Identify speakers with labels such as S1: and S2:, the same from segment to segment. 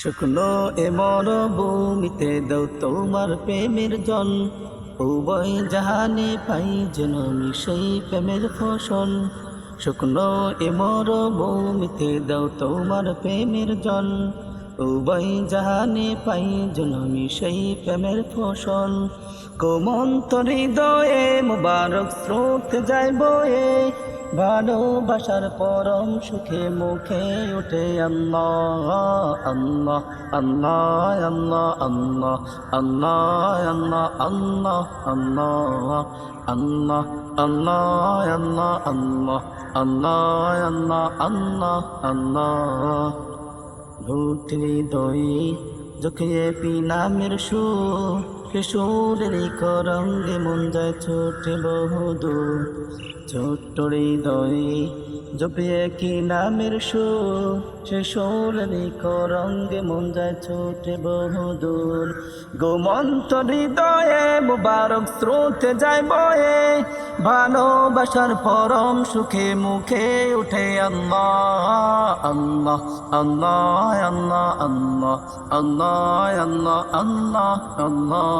S1: শুকনো এ মরভূমিতে দাও তোমার প্রেমের জল। উভয় জাহানে পাই যেন সেই প্রেমের ফসল। শুকনো এ মরভূমিতে দাও তোমার প্রেমের জল। উভয় জাহানে পাই যেন সেই প্রেমের ফসল। কোমন্তরি দয়ে মুবারক স্রোত যায় বয়ে। ভালোবাসার পরম সুখে মুখে উঠে আল্লাহ আল্লাহ আল্লাহ আল্লাহ আল্লাহ আল্লাহ আল্লাহ আল্লাহ আল্লাহ আল্লাহ আল্লাহ আল্লাহ আল্লাহ আল্লাহ আল্লাহ আল্লাহ ঘুটলি দই চোখে পিনামের সুর কিশোরের করঙ্গে মন যায় ছোটে বহুদূর ছোট্ট হৃদয় জপিয়ে কি নামের সুর? সে সোরের করঙ্গে মন যায় ছোটে বহুদূর গোমন্ত হৃদয়ে মুবারক স্রোতে যায় বয়ে। ভালোবাসার পরম সুখে মুখে উঠে আল্লাহ আল্লাহ আল্লাহ আল্লাহ আল্লাহ আল্লাহ আল্লাহ।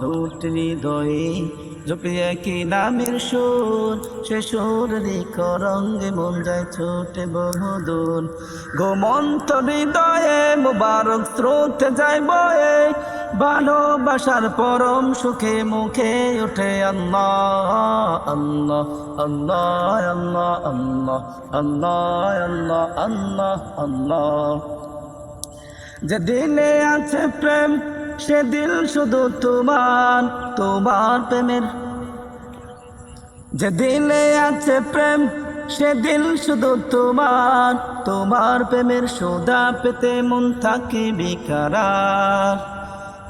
S1: দুটি হৃদয়ে জপিয়ে কি নামের সুর? সে সুর রঙ্গে মন যায় ছোটে বহুদূর। গোমন্ত হৃদয়ে মুবারক স্রোত যায় বয়ে, ভালোবাসার পরম সুখে মুখে উঠে আল্লাহ আল্লাহ আল্লাহ আল্লাহ আল্লাহ আল্লাহ আল্লাহ আল্লাহ আল্লাহ। যে দিলে আছে প্রেম সে দিল শুধু তোমার তোমার প্রেমের। যে দিলে আছে প্রেম সে দিল শুধু তোমার তোমার প্রেমের সোদা পেতে মন থাকে বিকারার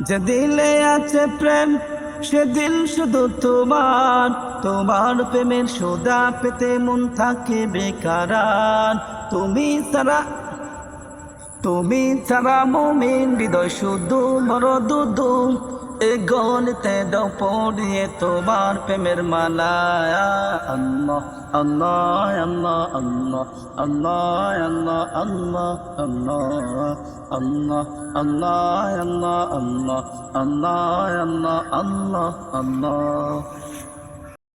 S1: যে দিলে আছে প্রেম সে দিল শুধু তোমার তোমার প্রেমের সোদা পেতে মন থাকে বেকারার তুমি সারা তুমি ছাড়া মুমিন হৃদয় শুধু বড় দুদু এ গলিতে দাও তোমার প্রেমের মালা আল্লাহ আল্লাহ আল্লাহ আল্লাহ আল্লাহ আল্লাহ আল্লাহ আল্লাহ আল্লাহ আল্লাহ আল্লাহ আল্লাহ আল্লাহ আল্লাহ আল্লাহ আল্লাহ